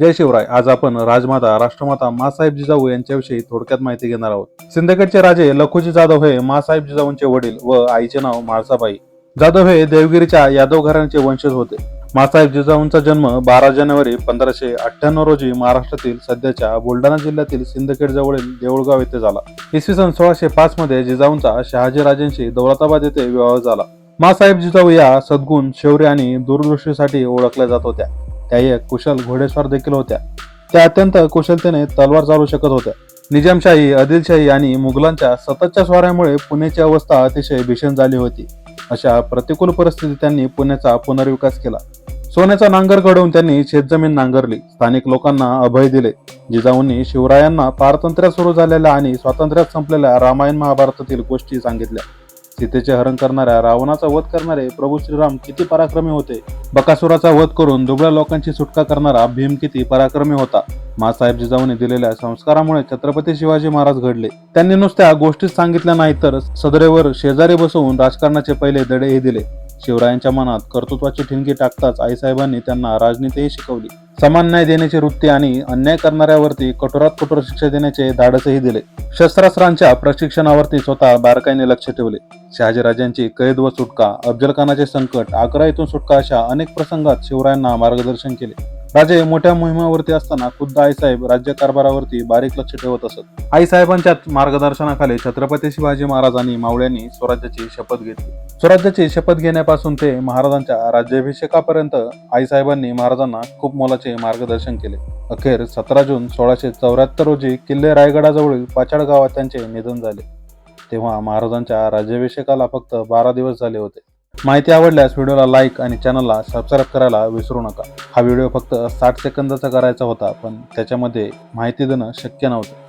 जय शिवराय. आज आपण राजमाता राष्ट्रमाता मासाहेब जिजाऊ यांच्याविषयी थोडक्यात माहिती घेणार आहोत. सिंदखेडचे राजे लखुजी जाधव हे मासाहेब जिजाऊंचे वडील व आईचे नाव म्हाळसाबाई जाधव हे देवगिरीच्या यादव घराण्याचे वंशज होते. मासाहेब जिजाऊंचा जन्म बारा जानेवारी पंधराशे अठ्ठ्याण्णव रोजी महाराष्ट्रातील सध्याच्या बुलढाणा जिल्ह्यातील सिंदखेड जवळील देऊळगाव येथे झाला. इसवी सन सोळाशे पाच मध्ये जिजाऊंचा शहाजी राजांशी दौलताबाद येथे विवाह झाला. मासाहेब जिजाऊ या सद्गुण शौर्य आणि दूरदृष्टीसाठी ओळखल्या जात होत्या. त्या एक कुशल घोडेस्वार देखील होत्या. त्या अत्यंत कुशलतेने तलवार चालू शकत होत्या. निजामशाही आदिलशाही आणि मुघलांच्या सततच्या स्वाऱ्यामुळे पुण्याची अवस्था अतिशय भीषण झाली होती. अशा प्रतिकूल परिस्थितीत त्यांनी पुण्याचा पुनर्विकास केला. सोन्याचा नांगर घडवून त्यांनी शेतजमीन नांगरली. स्थानिक लोकांना अभय दिले जिजाऊंनी शिवरायांना पारतंत्र्यात सुरू झालेल्या आणि स्वातंत्र्यात संपलेल्या रामायण महाभारतातील गोष्टी सांगितल्या. सीतेचे हरण करणाऱ्या रावणाचा वध करणारे प्रभू श्रीराम किती पराक्रमी होते. बकासुराचा वध करून दुबळ्या लोकांची सुटका करणारा भीम किती पराक्रमी होता. मासाहेब जिजाऊने दिलेल्या संस्कारामुळे छत्रपती शिवाजी महाराज घडले. त्यांनी नुसत्या गोष्टीच सांगितल्या नाही तर सदरेवर शेजारी बसवून राजकारणाचे पहिले दडेही दिले. शिवरायांच्या मनात कर्तृत्वाची ठिणगी टाकताच आईसाहेबांनी त्यांना राजनीतीही शिकवली. समान न्याय देण्याची वृत्ती आणि अन्याय करणाऱ्यावरती कठोरात कठोर शिक्षा देण्याचे धाडसही दिले. शस्त्रास्त्रांच्या प्रशिक्षणावरती स्वतः बारकाईने लक्ष ठेवले. शहाजीराजांची कैद व सुटका अफजलखानाचे संकट आग्रा येथून सुटका अशा अनेक प्रसंगात शिवरायांना मार्गदर्शन केले. राजे मोठ्या मोहिमावरती असताना खुद्द आईसाहेब राज्यकारभारावरती बारीक लक्ष ठेवत असत. आईसाहेबांच्या मार्गदर्शनाखाली छत्रपती शिवाजी महाराजांनी मावळ्यांनी स्वराज्याची शपथ घेतली. स्वराज्याची शपथ घेण्यापासून ते महाराजांच्या राज्याभिषेकापर्यंत आईसाहेबांनी महाराजांना खूप मोलाचे मार्गदर्शन केले. अखेर सतरा जून सोळाशे चौऱ्याहत्तर रोजी किल्ले रायगडाजवळील पाचाड गावात त्यांचे निधन झाले. तेव्हा महाराजांच्या राज्याभिषेकाला फक्त बारा दिवस झाले होते. माहिती आवडल्यास व्हिडिओला लाईक आणि चॅनलला सबस्क्राईब करायला विसरू नका. हा व्हिडिओ फक्त साठ सेकंदाचा करायचा होता पण त्याच्यामध्ये माहिती देणं शक्य नव्हतं.